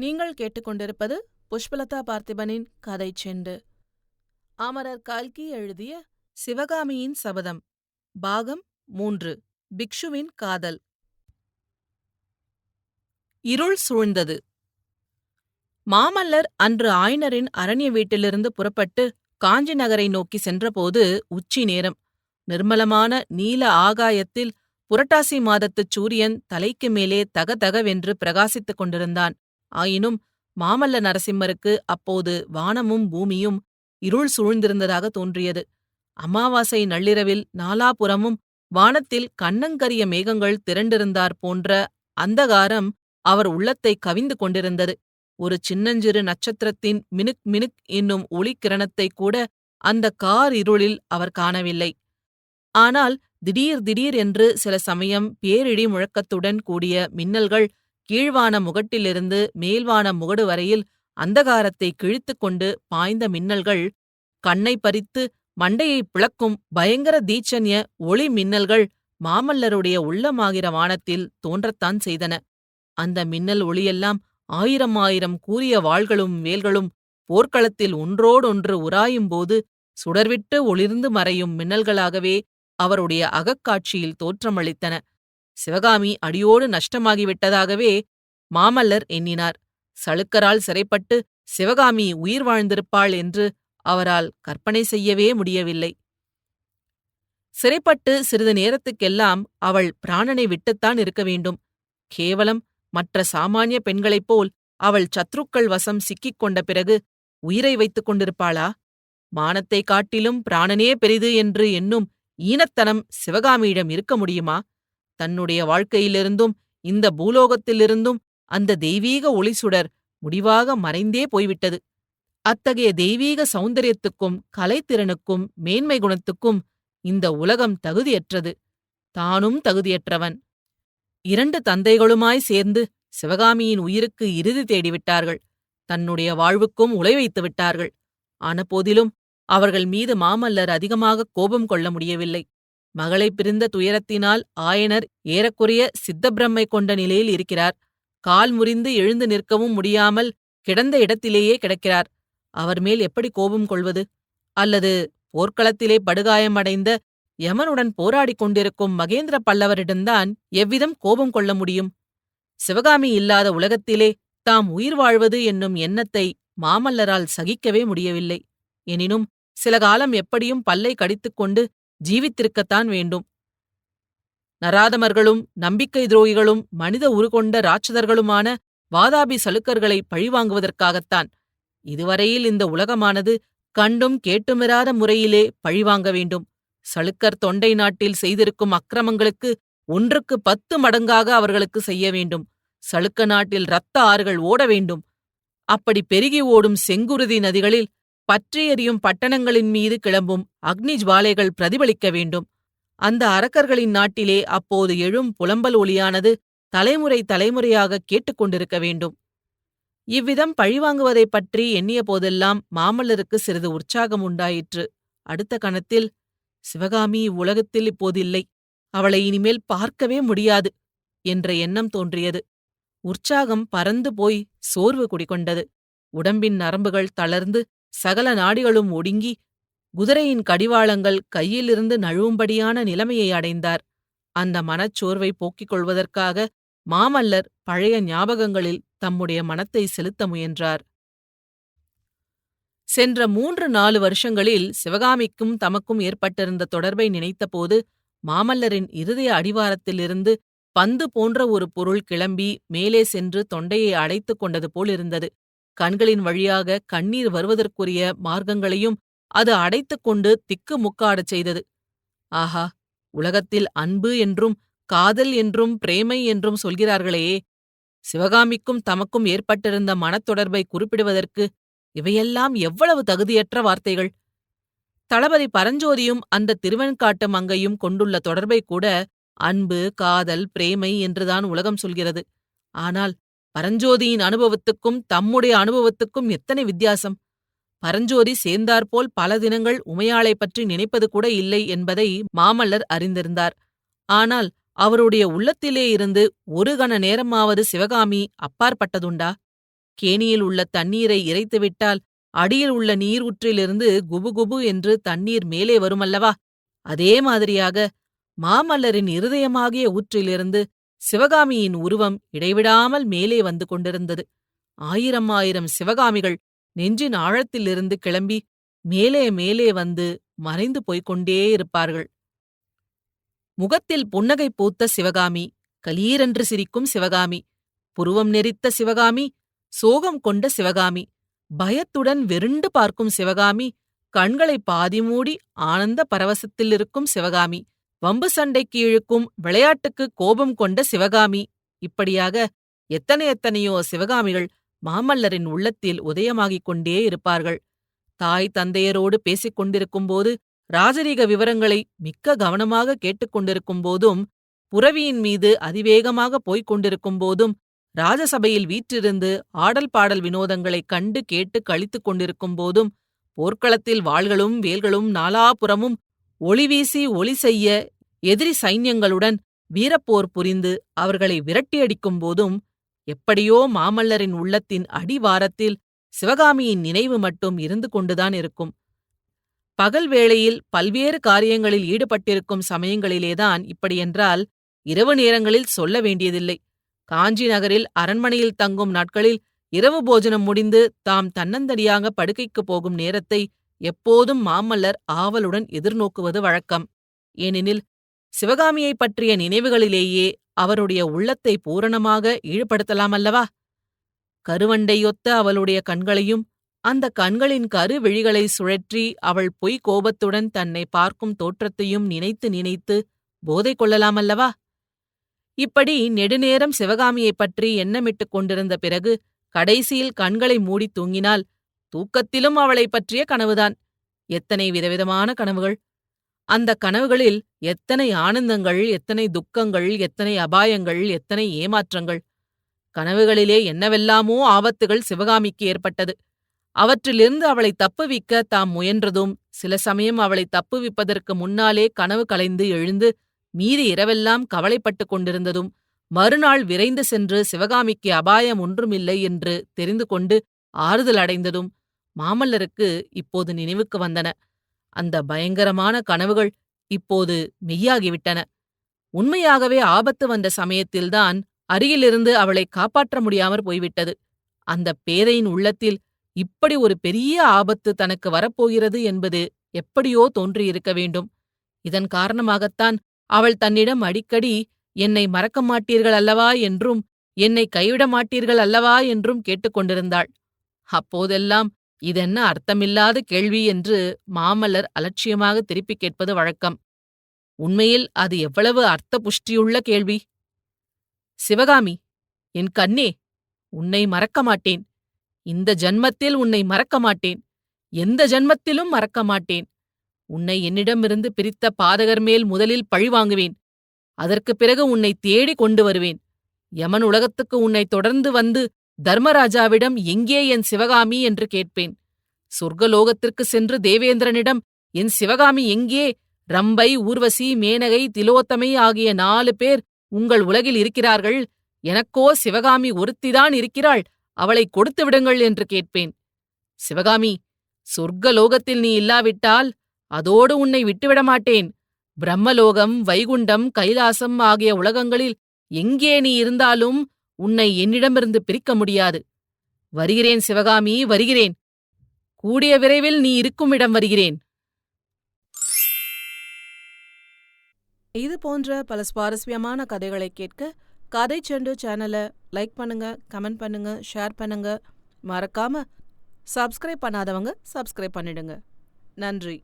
நீங்கள் கேட்டுக்கொண்டிருப்பது புஷ்பலதா பார்த்திபனின் கதை செண்டு. அமரர் கல்கி எழுதிய சிவகாமியின் சபதம் பாகம் மூன்று பிக்ஷுவின் காதல். இருள் சூழ்ந்தது. மாமல்லர் அன்று ஆயனரின் அரண்ய வீட்டிலிருந்து புறப்பட்டு காஞ்சி நகரை நோக்கி சென்றபோது உச்சி நேரம். நிர்மலமான நீல ஆகாயத்தில் புரட்டாசி மாதத்துச் சூரியன் தலைக்கு மேலே தகதகவென்று பிரகாசித்துக் கொண்டிருந்தான். ஆயினும் மாமல்ல நரசிம்மருக்கு அப்போது வானமும் பூமியும் இருள் சூழ்ந்திருந்ததாக தோன்றியது. அமாவாசை நள்ளிரவில் நாலாபுறமும் வானத்தில் கண்ணங்கரிய மேகங்கள் திரண்டிருந்தார் போன்ற அந்தகாரம் அவர் உள்ளத்தை கவிந்து கொண்டிருந்தது. ஒரு சின்னஞ்சிறு நட்சத்திரத்தின் மினுக் மினுக் என்னும் ஒளிக்கிரணத்தை கூட அந்த கார் இருளில் அவர் காணவில்லை. ஆனால் திடீர் திடீர் என்று சில சமயம் பேரிடி முழக்கத்துடன் கூடிய மின்னல்கள் கீழ்வான முகட்டிலிருந்து மேல்வான முகடு வரையில் அந்தகாரத்தை கிழித்துக் கொண்டு பாய்ந்த மின்னல்கள் கண்ணை பறித்து மண்டையை பிளக்கும் பயங்கர தீச்சன்ய ஒளி மின்னல்கள் மாமல்லருடைய உள்ளமாகிற வானத்தில் தோன்றத்தான் செய்தன. அந்த மின்னல் ஒளியெல்லாம் ஆயிரம் ஆயிரம் கூறிய வாள்களும் வேல்களும் போர்க்களத்தில் ஒன்றோடொன்று உராயும்போது சுடர்விட்டு ஒளிர்ந்து மறையும் மின்னல்களாகவே அவருடைய அகக்காட்சியில் தோற்றமளித்தன. சிவகாமி அடியோடு நஷ்டமாகிவிட்டதாகவே மாமல்லர் எண்ணினார். சளுக்கரால் சிறைப்பட்டு சிவகாமி உயிர் வாழ்ந்திருப்பாள் என்று அவரால் கற்பனை செய்யவே முடியவில்லை. சிறைப்பட்டு சிறிது நேரத்துக்கெல்லாம் அவள் பிராணனை விட்டுத்தான் இருக்க வேண்டும். கேவலம் மற்ற சாமானிய பெண்களைப் போல் அவள் சத்ருக்கள் வசம் சிக்கிக் கொண்ட பிறகு உயிரை வைத்துக் கொண்டிருப்பாளா? மானத்தைக் காட்டிலும் பிராணனே பெரிது என்று என்னும் ஈனத்தனம் சிவகாமியிடம் இருக்க முடியுமா? தன்னுடைய வாழ்க்கையிலிருந்தும் இந்த பூலோகத்திலிருந்தும் அந்த தெய்வீக ஒளிசுடர் முடிவாக மறைந்தே போய்விட்டது. அத்தகைய தெய்வீக சௌந்தரியத்துக்கும் கலைத்திறனுக்கும் மேன்மை குணத்துக்கும் இந்த உலகம் தகுதியற்றது. தானும் தகுதியற்றவன். இரண்டு தந்தைகளுமாய் சேர்ந்து சிவகாமியின் உயிருக்கு இறுதி தேடிவிட்டார்கள். தன்னுடைய வாழ்வுக்கும் உலை வைத்து விட்டார்கள். ஆனபோதிலும் அவர்கள் மீது மாமல்லர் அதிகமாக கோபம் கொள்ள முடியவில்லை. மகளை பிரிந்த துயரத்தினால் ஆயனர் ஏறக்குறைய சித்தப்பிரம்மை கொண்ட நிலையில் இருக்கிறார். கால் முறிந்து எழுந்து நிற்கவும் முடியாமல் கிடந்த இடத்திலேயே கிடக்கிறார். அவர் மேல் எப்படி கோபம் கொள்வது? அல்லது போர்க்களத்திலே படுகாயமடைந்த யமனுடன் போராடிக் கொண்டிருக்கும் மகேந்திர பல்லவரிடம்தான் எவ்விதம் கோபம் கொள்ள முடியும்? சிவகாமி இல்லாத உலகத்திலே தாம் உயிர் வாழ்வது என்னும் எண்ணத்தை மாமல்லரால் சகிக்கவே முடியவில்லை. எனினும் சில காலம் எப்படியும் பல்லை கடித்துக்கொண்டு ஜீவித்திருக்கத்தான் வேண்டும். நராதமர்களும் நம்பிக்கை துரோகிகளும் மனித உருகொண்ட ராட்சதர்களுமான வாதாபி சலுக்கர்களை பழிவாங்குவதற்காகத்தான். இதுவரையில் இந்த உலகமானது கண்டும் கேட்டுமிராத முறையிலே பழிவாங்க வேண்டும். சளுக்கர் தொண்டை நாட்டில் செய்திருக்கும் அக்கிரமங்களுக்கு ஒன்றுக்கு பத்து மடங்காக அவர்களுக்கு செய்ய வேண்டும். சளுக்க நாட்டில் இரத்த ஆறுகள் ஓட வேண்டும். அப்படி பெருகி ஓடும் செங்குருதி நதிகளில் பற்றி எறியும் பட்டணங்களின் மீது கிளம்பும் அக்னி ஜுவாலைகள் பிரதிபலிக்க வேண்டும். அந்த அரக்கர்களின் நாட்டிலே அப்போது எழும் புலம்பல் ஒளியானது தலைமுறை தலைமுறையாக கேட்டுக்கொண்டிருக்க வேண்டும். இவ்விதம் பழிவாங்குவதைப் பற்றி எண்ணிய போதெல்லாம் மாமல்லருக்கு சிறிது உற்சாகம் உண்டாயிற்று. அடுத்த கணத்தில் சிவகாமி இவ்வுலகத்தில் இப்போதில்லை அவளை இனிமேல் பார்க்கவே முடியாது என்ற எண்ணம் தோன்றியது. உற்சாகம் பறந்து போய் சோர்வு குடிகொண்டது. உடம்பின் நரம்புகள் தளர்ந்து சகல நாடிகளும் ஒடுங்கி குதிரையின் கடிவாளங்கள் கையிலிருந்து நழுவும்படியான நிலைமையை அடைந்தார். அந்த மனச்சோர்வை போக்கிக் கொள்வதற்காக மாமல்லர் பழைய ஞாபகங்களில் தம்முடைய மனத்தை செலுத்த முயன்றார். சென்ற மூன்று நாலு வருஷங்களில் சிவகாமிக்கும் தமக்கும் ஏற்பட்டிருந்த தொடர்பை நினைத்தபோது மாமல்லரின் இருதய அடிவாரத்திலிருந்து பந்து போன்ற ஒரு பொருள் கிளம்பி மேலே சென்று தொண்டையை அடைத்துக் கொண்டது போலிருந்தது கண்களின் வழியாக கண்ணீர் வருவதற்குரிய மார்க்கங்களையும் அது அடைத்துக் கொண்டு திக்கு முக்காடச் செய்தது. ஆஹா உலகத்தில் அன்பு என்றும் காதல் என்றும் பிரேமை என்றும் சொல்கிறார்களே. சிவகாமிக்கும் தமக்கும் ஏற்பட்டிருந்த மனத்தொடர்பை குறிப்பிடுவதற்கு இவையெல்லாம் எவ்வளவு தகுதியற்ற வார்த்தைகள். தளபதி பரஞ்சோதியும் அந்த திருவெண்காட்டு மங்கையும் கொண்டுள்ள தொடர்பை கூட அன்பு காதல் பிரேமை என்றுதான் உலகம் சொல்கிறது. ஆனால் பரஞ்சோதியின் அனுபவத்துக்கும் தம்முடைய அனுபவத்துக்கும் எத்தனை வித்தியாசம்? பரஞ்சோதி சேர்ந்தாற்போல் பல தினங்கள் உமையாளை பற்றி நினைப்பது கூட இல்லை என்பதை மாமல்லர் அறிந்திருந்தார். ஆனால் அவருடைய உள்ளத்திலே இருந்து ஒரு கண நேரமாவது சிவகாமி அப்பாற்பட்டதுண்டா? கேணியில் உள்ள தண்ணீரை இறைத்துவிட்டால் அடியில் உள்ள நீர் ஊற்றிலிருந்து குபுகுபு என்று தண்ணீர் மேலே வருமல்லவா? அதே மாதிரியாக மாமல்லரின் இருதயமாகிய ஊற்றிலிருந்து சிவகாமியின் உருவம் இடைவிடாமல் மேலே வந்து கொண்டிருந்தது. ஆயிரம் ஆயிரம் சிவகாமிகள் நெஞ்சின் ஆழத்திலிருந்து கிளம்பி மேலே மேலே வந்து மறைந்து போய்க் கொண்டே இருப்பார்கள். முகத்தில் புன்னகை பூத்த சிவகாமி கலீரென்று சிரிக்கும் சிவகாமி புருவம் நெறித்த சிவகாமி சோகம் கொண்ட சிவகாமி பயத்துடன் வெருண்டு பார்க்கும் சிவகாமி கண்களை பாதி மூடி ஆனந்த பரவசத்தில் இருக்கும் சிவகாமி வம்பு சண்டைக்கு இழுக்கும் விளையாட்டுக்கு கோபம் கொண்ட சிவகாமி. இப்படியாக எத்தனை எத்தனையோ சிவகாமிகள் மாமல்லரின் உள்ளத்தில் உதயமாகிக் கொண்டே இருப்பார்கள். தாய் தந்தையரோடு பேசிக் கொண்டிருக்கும்போது ராஜரீக விவரங்களை மிக்க கவனமாக கேட்டுக்கொண்டிருக்கும் போதும் புரவியின் மீது அதிவேகமாக போய்க் கொண்டிருக்கும் போதும் ராஜசபையில் வீற்றிருந்து ஆடல் பாடல் வினோதங்களைக் கண்டு கேட்டு கழித்துக் கொண்டிருக்கும் போதும் போர்க்களத்தில் வாள்களும் வேல்களும் நாலாபுறமும் ஒளிவீசி ஒளி செய்ய எதிரி சைன்யங்களுடன் வீரப்போர் புரிந்து அவர்களை விரட்டியடிக்கும் போதும் எப்படியோ மாமல்லரின் உள்ளத்தின் அடிவாரத்தில் சிவகாமியின் நினைவு மட்டும் இருந்து கொண்டுதான் இருக்கும். பகல் வேளையில் பல்வேறு காரியங்களில் ஈடுபட்டிருக்கும் சமயங்களிலேதான் இப்படியென்றால் இரவு நேரங்களில் சொல்ல வேண்டியதில்லை. காஞ்சி நகரில் அரண்மனையில் தங்கும் நாட்களில் இரவு போஜனம் முடிந்து தாம் தன்னந்தனியாக படுக்கைக்குப் போகும் நேரத்தை எப்போதும் மாமல்லர் ஆவலுடன் எதிர்நோக்குவது வழக்கம். ஏனெனில் சிவகாமியைப் பற்றிய நினைவுகளிலேயே அவருடைய உள்ளத்தை பூரணமாக ஈடுபடுத்தலாம் அல்லவா? கருவண்டையொத்த அவளுடைய கண்களையும் அந்த கண்களின் கருவிழிகளை சுழற்றி அவள் பொய் கோபத்துடன் தன்னை பார்க்கும் தோற்றத்தையும் நினைத்து நினைத்து போதை கொள்ளலாம் அல்லவா? இப்படி நெடுநேரம் சிவகாமியைப் பற்றி எண்ணமிட்டுக் கொண்டிருந்த பிறகு கடைசியில் கண்களை மூடி தூங்கினால் தூக்கத்திலும் அவளைப் பற்றிய கனவுதான். எத்தனை விதவிதமான கனவுகள். அந்த கனவுகளில் எத்தனை ஆனந்தங்கள் எத்தனை துக்கங்கள் எத்தனை அபாயங்கள் எத்தனை ஏமாற்றங்கள். கனவுகளிலே என்னவெல்லாமோ ஆபத்துகள் சிவகாமிக்கு ஏற்பட்டது. அவற்றிலிருந்து அவளை தப்புவிக்க தாம் முயன்றதும் சில சமயம் அவளை தப்புவிப்பதற்கு முன்னாலே கனவு கலைந்து எழுந்து மீதி இரவெல்லாம் கவலைப்பட்டுக் கொண்டிருந்ததும் மறுநாள் விரைந்து சென்று சிவகாமிக்கு அபாயம் ஒன்றுமில்லை என்று தெரிந்து கொண்டு ஆறுதல் அடைந்ததும் மாமல்லருக்கு இப்போது நினைவுக்கு வந்தன. அந்த பயங்கரமான கனவுகள் இப்போது மெய்யாகிவிட்டன. உண்மையாகவே ஆபத்து வந்த சமயத்தில்தான் அருகிலிருந்து அவளை காப்பாற்ற முடியாமற் போய்விட்டது. அந்த பேதையின் உள்ளத்தில் இப்படி ஒரு பெரிய ஆபத்து தனக்கு வரப்போகிறது என்பது எப்படியோ தோன்றியிருக்க வேண்டும். இதன் காரணமாகத்தான் அவள் தன்னிடம் அடிக்கடி என்னை மறக்க மாட்டீர்கள் அல்லவா? என்றும் என்னை கைவிட மாட்டீர்கள் அல்லவா? என்றும் கேட்டுக்கொண்டிருந்தாள். அப்போதெல்லாம் இதென்ன அர்த்தமில்லாத கேள்வி என்று மாமல்லர் அலட்சியமாக திருப்பிக் கேட்பது வழக்கம். உண்மையில் அது எவ்வளவு அர்த்த புஷ்டியுள்ள கேள்வி? சிவகாமி என் கண்ணே உன்னை மறக்க மாட்டேன். இந்த ஜன்மத்தில் உன்னை மறக்க மாட்டேன். எந்த ஜன்மத்திலும் மறக்க மாட்டேன். உன்னை என்னிடமிருந்து பிரித்த பாதகர் மேல் முதலில் பழி வாங்குவேன். அதற்குப் பிறகு உன்னை தேடி கொண்டு வருவேன். யமன் உலகத்துக்கு உன்னை தொடர்ந்து வந்து தர்மராஜாவிடம் எங்கே என் சிவகாமி? என்று கேட்பேன். சொர்க்கலோகத்திற்கு சென்று தேவேந்திரனிடம் என் சிவகாமி எங்கே? ரம்பை ஊர்வசி மேனகை திலோத்தமை ஆகிய நாலு பேர் உங்கள் உலகில் இருக்கிறார்கள். எனக்கோ சிவகாமி ஒருத்திதான் இருக்கிறாள். அவளை கொடுத்து விடுங்கள் என்று கேட்பேன். சிவகாமி சொர்க்கலோகத்தில் நீ இல்லாவிட்டால் அதோடு உன்னை விட்டுவிட மாட்டேன். பிரம்மலோகம் வைகுண்டம் கைலாசம் ஆகிய உலகங்களில் எங்கே நீ இருந்தாலும் உன்னை என்னிடமிருந்து பிரிக்க முடியாது. வருகிறேன் சிவகாமி வருகிறேன். கூடிய விரைவில் நீ இருக்கும் இடம் வருகிறேன். இது போன்ற பல சுவாரஸ்யமான கதைகளை கேட்க கதை செண்டு சேனலை லைக் பண்ணுங்க கமெண்ட் பண்ணுங்க ஷேர் பண்ணுங்க. மறக்காம சப்ஸ்கிரைப் பண்ணாதவங்க சப்ஸ்கிரைப் பண்ணிடுங்க. நன்றி.